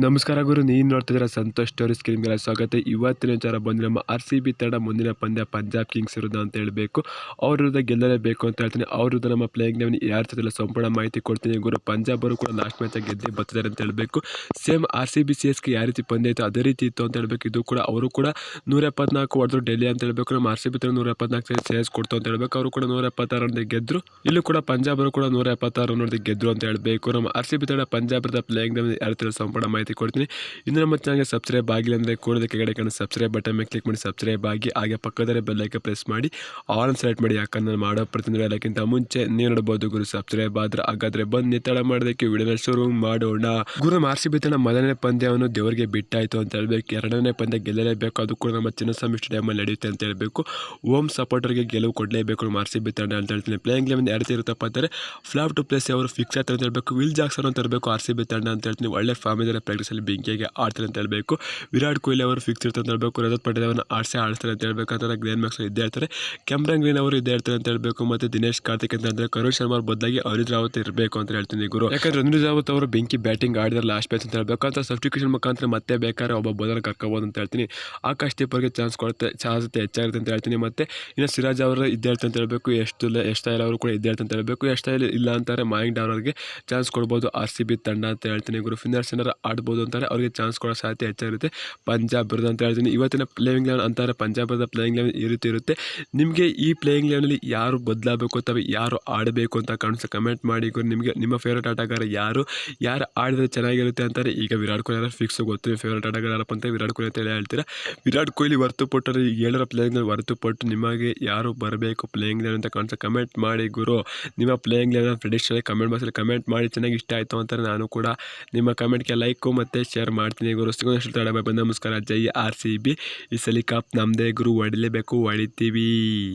ನಮಸ್ಕಾರ ಗುರು, ನೀನು ನೋಡ್ತಿದ್ರೆ ಸಂತೋಷ್ ಸ್ಟೋರಿ ಸ್ಕ್ರೀನ್ಗೆಲ್ಲ ಸ್ವಾಗತ. ಇವತ್ತಿನ ವಿಚಾರ ಬಂದು ನಮ್ಮ ಆರ್ ಸಿ ಬಿ ತಂಡ ಮುಂದಿನ ಪಂದ್ಯ ಪಂಜಾಬ್ ಕಿಂಗ್ಸ್ ವಿರುದ್ಧ ಅಂತ ಹೇಳಬೇಕು. ಅವ್ರ ವಿರುದ್ಧ ಗೆಲ್ಲಲೇಬೇಕು ಅಂತ ಹೇಳ್ತೀನಿ. ಅವ್ರ ವಿರುದ್ಧ ನಮ್ಮ ಪ್ಲೇಯಿಂಗ್ ಲೆವೆನ್ ಯಾರ ಜೊತೆ ಸಂಪೂರ್ಣ ಮಾಹಿತಿ ಕೊಡ್ತೀನಿ ಗುರು. ಪಂಜಾಬ್ ಅವರು ಕೂಡ ಲಾಸ್ಟ್ ಮ್ಯಾಚ್ ಗೆದ್ದೆ ಬರ್ತಿದ್ದಾರೆ ಅಂತ ಹೇಳಬೇಕು. Same R C B C ಎಸ್ಗೆ ಯಾವ ರೀತಿ ಪಂದ್ಯ ಇತ್ತು, ಅದೇ ರೀತಿ ಇತ್ತು ಅಂತ ಹೇಳಬೇಕು. ಇದು ಕೂಡ ಅವರು ಕೂಡ ನೂರ ಎಪ್ಪತ್ನಾಲ್ಕು ಹೊಡೆದ್ರು ಡೆಲ್ಲಿ ಅಂತ ಹೇಳಬೇಕು. ನಮ್ಮ ಆರ್ ಸಿ ಬಿ ತಂಡ ನೂರ ಎಪ್ಪತ್ನಾಲ್ಕು ಸೇಸ್ ಕೊಡ್ತು ಅಂತ ಹೇಳಬೇಕು. ಅವರು ಕೂಡ ನೂರ ಎಪ್ಪತ್ತಾರು ರನ್ ಗೆದ್ದರು ಇಲ್ಲೂ ಕೂಡ ಪಂಜಾಬ್ ಅವರು ಕೂಡ ನೂರ ಎಪ್ಪತ್ತಾರು ರನ್ ಗೆದ್ದರು ಅಂತ ಹೇಳಬೇಕು. ನಮ್ಮ ಆರ್ ಸಿ ಬಿ ತಂಡ ಪಂಜಾಬ್ ಪ್ಲೇಯಿಂಗ್ ಲೆವೆನ್ ಯಾರ ಸಂಪೂರ್ಣ ಕೊಡ್ತೀನಿ. ಇನ್ನು ನಮ್ಮ ಚಾನಲ್ಗೆ ಸಬ್ಸ್ಕ್ರೈಬ್ ಆಗಿಲ್ಲ ಅಂದರೆ ಕೂಡಲೇ ಕೆಳಗಡೆ ಕಣ್ಣು ಸಬ್ಸ್ಕ್ರೈಬ್ ಬಟನ್ ಮೇಲೆ ಕ್ಲಿಕ್ ಮಾಡಿ ಸಬ್ಸ್ಕ್ರೈಬ್ ಆಗಿ, ಹಾಗೆ ಪಕ್ಕದಲ್ಲೇ ಬೆಲ್ಲೈಕೆ ಪ್ರೆಸ್ ಮಾಡಿ ಆಲ್ ಸೆಲೆಕ್ಟ್ ಮಾಡಿ ಯಾಕಂದ್ರೆ ನಾನು ಮಾಡೋ ಪ್ರತಿನಿಧಿ ಎಲ್ಲಕ್ಕಿಂತ ಮುಂಚೆ ನೀವು ನೋಡ್ಬೋದು ಗುರು ಸಬ್ಸ್ಕ್ರೈಬ್ ಆದ್ರೆ ಹಾಗಾದ್ರೆ ಬಂದು ನಿತ್ತಳ ಮಾಡೋದಕ್ಕೆ ವಿಡಿಯೋ ಶುರು ಮಾಡೋಣ. ಗುರು ಮಾರ್ಸಿ ಸಿ ಬಿ ತಂಡ ಮೊದಲನೇ ಪಂದ್ಯವನ್ನು ದೇವರಿಗೆ ಬಿಟ್ಟಾಯಿತು ಅಂತ ಹೇಳ್ಬೇಕು. ಎರಡನೇ ಪಂದ್ಯ ಗೆಲ್ಲಲೇಬೇಕು. ಅದು ಕೂಡ ನಮ್ಮ ಚಿನ್ನಸ್ವಾಮಿ ಸ್ಟೇಡಿಯಮಲ್ಲಿ ನಡೆಯುತ್ತೆ ಅಂತ ಹೇಳಬೇಕು. ಓಮ್ ಸಪೋರ್ಟರ್ಗೆ ಗೆಲುವು ಕೊಡಲೇಬೇಕು ಮಾರ್ಸಿ ಬಿತ್ತಣ ಅಂತ ಹೇಳ್ತೀನಿ. ಪ್ಲೇಯಿಂಗ್ ಲೆವೆನ್ ಎರಡು ರೀತಿ ಇರುತ್ತಪ್ಪ ಅಂದರೆ ಫ್ಲಾಪ್ ಟು ಪ್ಲೇಸ್ ಅವರು ಫಿಕ್ಸ್ ಆಗ್ತಾರೆ ಅಂತ ಹೇಳಬೇಕು. ವಿಲ್ ಜಾಕ್ಸನ್ ಅಂತ ಇರಬೇಕು ಆರ್ ಸಿ ಬಿ ತಂಡ ಅಂತ ಹೇಳ್ತೀನಿ. ಒಳ್ಳೆ ಫಾರ್ಮ್ ಇದ್ದಾರೆ. ಪ್ರಾಕ್ಟೀಸಲ್ಲಿ ಬೆಂಕಿಯಾಗಿ ಆಡ್ತಾರೆ ಅಂತ ಹೇಳಬೇಕು. ವಿರಾಟ್ ಕೊಹ್ಲಿ ಅವರು ಫಿಕ್ಸ್ ಇರ್ತಾರೆ ಅಂತ ಹೇಳಬೇಕು. ರಜತ್ ಪಟೇಲ್ ಅವರನ್ನು ಆಡ್ಸೇ ಆಡ್ತಾರೆ ಅಂತ ಹೇಳಬೇಕು. ಅಂತ ಗ್ರೇನ್ ಮ್ಯಾಕ್ಸ್ ಇದ್ದೇ ಇರ್ತಾರೆ. ಕ್ಯಾಮ್ರಾ ಗ್ರೀನ್ ಅವರು ಇದ್ದೇ ಇರ್ತಾರೆ ಅಂತ ಹೇಳಬೇಕು. ಮತ್ತೆ ದಿನೇಶ್ ಕಾರ್ತಿಕ್ ಅಂತ ಅಂದರೆ ಕರುಣ್ ಶರ್ಮಾ ಬದಲಾಗಿ ಅನಿಲ್ ರಾವತ್ ಇರಬೇಕು ಅಂತ ಹೇಳ್ತೀನಿ ಗುರು. ಯಾಕಂದ್ರೆ ಅನಿಲ್ ರಾವತ್ ಅವರು ಬೆಂಕಿ ಬ್ಯಾಟಿಂಗ್ ಆಡಿದ್ರೆ ಲಾಸ್ಟ್ ಮ್ಯಾಚ್ ಅಂತ ಹೇಳಬೇಕು. ಅಂತ ಸಬ್ಸ್ಟಿಟ್ಯೂಷನ್ ಮುಖಾಂತರ ಮತ್ತೆ ಬೇಕಾದ್ರೆ ಒಬ್ಬ ಬದಲು ಕರ್ಕೋಬೋದು ಅಂತ ಹೇಳ್ತೀನಿ. ಆಕಾಶ್ ದೀಪರ್ಗೆ ಚಾನ್ಸ್ ಕೊಡುತ್ತೆ ಚಾನ್ಸ್ ಹೆಚ್ಚಾಗುತ್ತೆ ಅಂತ ಹೇಳ್ತೀನಿ. ಮತ್ತೆ ಇನ್ನು ಸಿರಾಜ್ ಅವರು ಇದ್ದೇ ಇರ್ತಾರೆ ಅಂತ ಹೇಳಬೇಕು. ಎಷ್ಟು ಎಷ್ಟು ಅವರು ಕೂಡ ಇದ್ದೇ ಇರ್ತಾರೆ ಅಂತ ಹೇಳಬೇಕು. ಎಷ್ಟು ಇಲ್ಲ ಅಂತಾರೆ. ಮಾಯಿಂಗ್ ಡಾರ್ ಅವರಿಗೆ ಚಾನ್ಸ್ ಕೊಡ್ಬೋದು. ಆರ್ ಸಿ ಬಿ ತಂಡ ಅಂತ ಹೇಳ್ತೀನಿ ಗುರು. ಫಿನ್ನರ್ಸ್ ಏನಾರು ಆಡ್ಬೋದು ಅಂತಾರೆ, ಅವರಿಗೆ ಚಾನ್ಸ್ ಕೊಡೋ ಸಾಧ್ಯತೆ ಹೆಚ್ಚಾಗಿರುತ್ತೆ ಪಂಜಾಬ್ ಬರೋದು ಅಂತ ಹೇಳ್ತೀನಿ. ಇವತ್ತಿನ ಪ್ಲೇಯಿಂಗ್ ಲೆವೆನ್ ಅಂತಾರೆ ಪಂಜಾಬದ ಪ್ಲೇಯಿಂಗ್ ಲೆವೆನ್ ಈ ರೀತಿ ಇರುತ್ತೆ. ನಿಮಗೆ ಈ ಪ್ಲೇಯಿಂಗ್ ಲೆವೆನಲ್ಲಿ ಯಾರು ಬದಲಾಗಬೇಕು ಅಥವಾ ಯಾರು ಆಡಬೇಕು ಅಂತ ಕಾಣಿಸ್ ಕಮೆಂಟ್ ಮಾಡಿ ನಿಮಗೆ, ನಿಮ್ಮ ಫೇವ್ರೇಟ್ ಆಟಗಾರ ಯಾರು? ಯಾರು ಆಡಿದ್ರೆ ಚೆನ್ನಾಗಿರುತ್ತೆ ಅಂತಾರೆ? ಈಗ ವಿರಾಟ್ ಕೊಹ್ಲಿ ಯಾರು ಫಿಕ್ಸ್ ಗೊತ್ತು ಫೇವ್ರೇಟ್ ಆಟಗಾರ ಯಾರಪ್ಪ ಅಂತ ವಿರಾಟ್ ಕೊಹ್ಲಿ ಅಂತ ಹೇಳಿ ಹೇಳ್ತೀರಾ? ವಿರಾಟ್ ಕೊಹ್ಲಿ ಹೊರತು ಪಟ್ಟರೆ ಏಳರ ಪ್ಲೇಯಿಂಗ್ ಹೊರತು ಪಟ್ಟು ನಿಮಗೆ ಯಾರು ಬರಬೇಕು ಪ್ಲೇಯಿಂಗ್ ಲೆವೆನ್ ಅಂತ ಕಾಣಿಸ್ತಾ ಕಮೆಂಟ್ ಮಾಡಿ ಗುರು. ನಿಮ್ಮ ಪ್ಲೇಯಿಂಗ್ ಲೆವೆನ್ ಪ್ರಿಡಿಕ್ಷನ್ ಕಮೆಂಟ್ ಬಾಕ್ಸಲ್ಲಿ ಕಮೆಂಟ್ ಮಾಡಿ, ಚೆನ್ನಾಗಿ ಇಷ್ಟ ಆಯಿತು ಅಂತಾರೆ. ನಾನು ಕೂಡ ನಿಮ್ಮ ಕಮೆಂಟ್ಗೆ ಲೈಕು ಮತ್ತು ಶೇರ್ ಮಾಡ್ತೀನಿ ಗುರು. ಸಿಗೋಷ್ಟು ತಡ ನಮಸ್ಕಾರ ಜೈ ಆರ್ ಸಿ ಬಿ ಈ ಕಪ್ ನಮ್ಮದೇ ಗುರು, ಹೊಡಿಲೇಬೇಕು, ಹೊಡಿತೀವಿ.